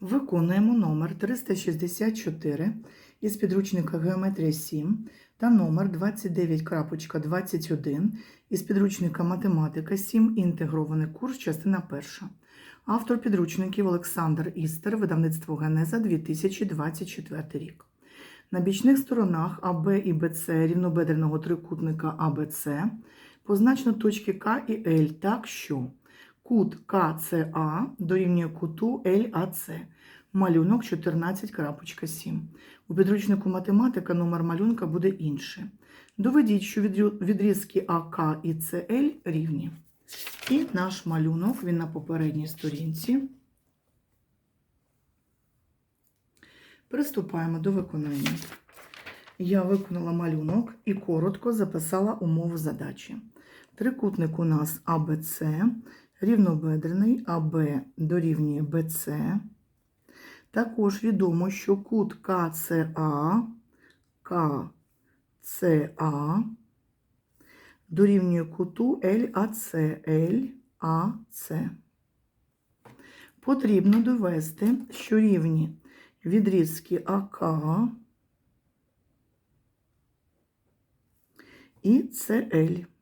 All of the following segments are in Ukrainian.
Виконуємо номер 364 із підручника Геометрія 7 та номер 29.21 із підручника Математика 7. Інтегрований курс, частина 1. Автор підручників Олександр Істер, видавництво Генеза 2024 рік. На бічних сторонах АБ і БЦ рівнобедреного трикутника АБЦ позначено точки К і Л так, що Кут КЦА дорівнює куту ЛАЦ. Малюнок 14.7. У підручнику математика номер малюнка буде інший. Доведіть, що відрізки АК і ЦЛ рівні. І наш малюнок, він на попередній сторінці. Приступаємо до виконання. Я виконала малюнок і коротко записала умову задачі. Трикутник у нас АБЦ, рівнобедрений АБ дорівнює БЦ. Також відомо, що кут КЦА, КЦА дорівнює куту ЛАЦ, ЛАЦ. Потрібно довести, що рівні відрізки АК і ЦЛ.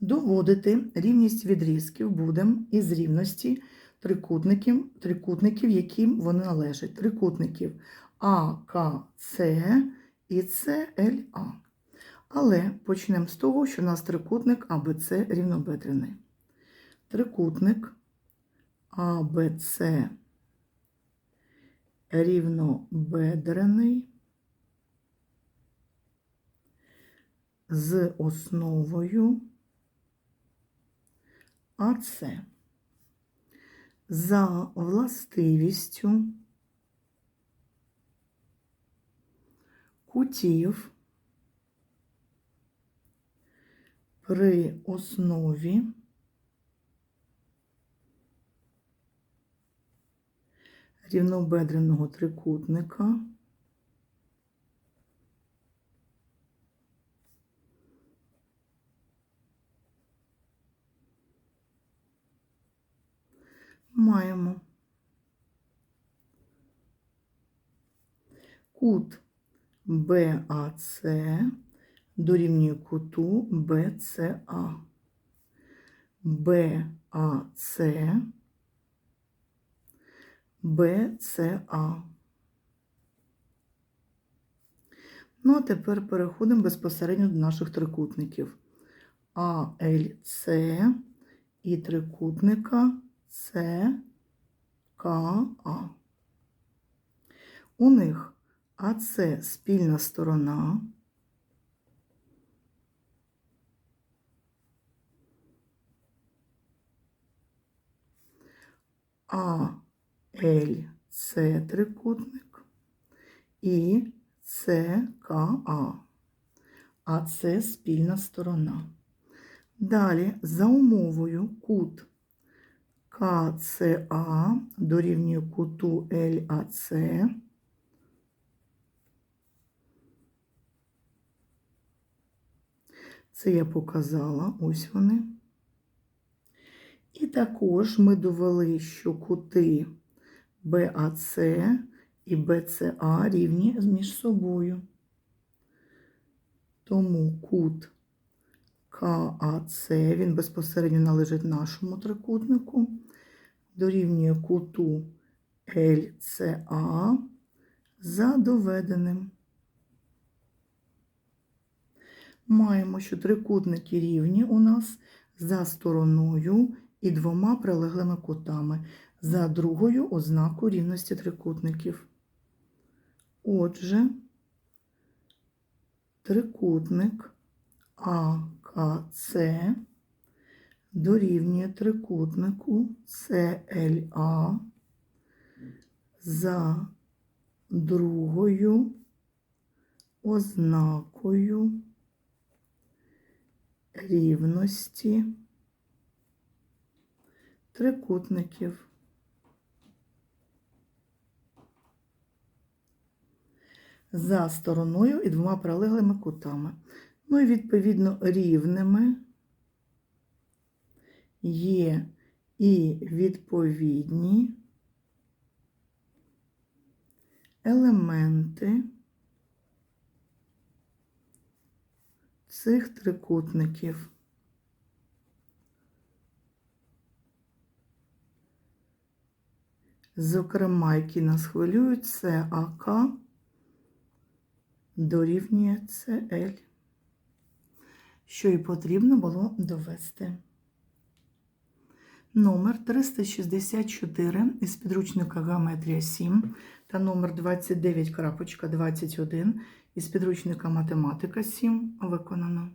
Доводити рівність відрізків будемо із рівності трикутників, трикутників, яким вони належать. Трикутників АКЦ і ЦЛА. Але почнемо з того, що у нас трикутник АБЦ рівнобедрений. Трикутник АБЦ рівнобедрений з основою АЦ. За властивістю кутів при основі рівнобедреного трикутника маємо кут БАЦ дорівнює куту БЦА. БАЦ БЦА. Ну, а тепер переходимо безпосередньо до наших трикутників. АЛЦ і трикутника ЦКА. У них АЦ спільна сторона. АЛЦ трикутник і ЦКА. А це спільна сторона. Далі, за умовою кут КЦА дорівнює куту ЛАЦ. Це я показала, ось вони. І також ми довели, що кути БАЦ і БЦА рівні між собою. Тому кут КАЦ, він безпосередньо належить нашому трикутнику, дорівнює куту ЛЦА за доведеним. Маємо, що трикутники рівні у нас за стороною і двома прилеглими кутами, за другою ознакою рівності трикутників. Отже, трикутник АКЦ дорівнює трикутнику ЦЛА за другою ознакою рівності трикутників. За стороною і двома прилеглими кутами. Ну і відповідно рівними є і відповідні елементи цих трикутників. Зокрема, які нас хвилюють, це АК дорівнює ЦЛ, що і потрібно було довести. Номер 364 із підручника Геометрія 7 та номер 29.21 із підручника Математика 7 виконано.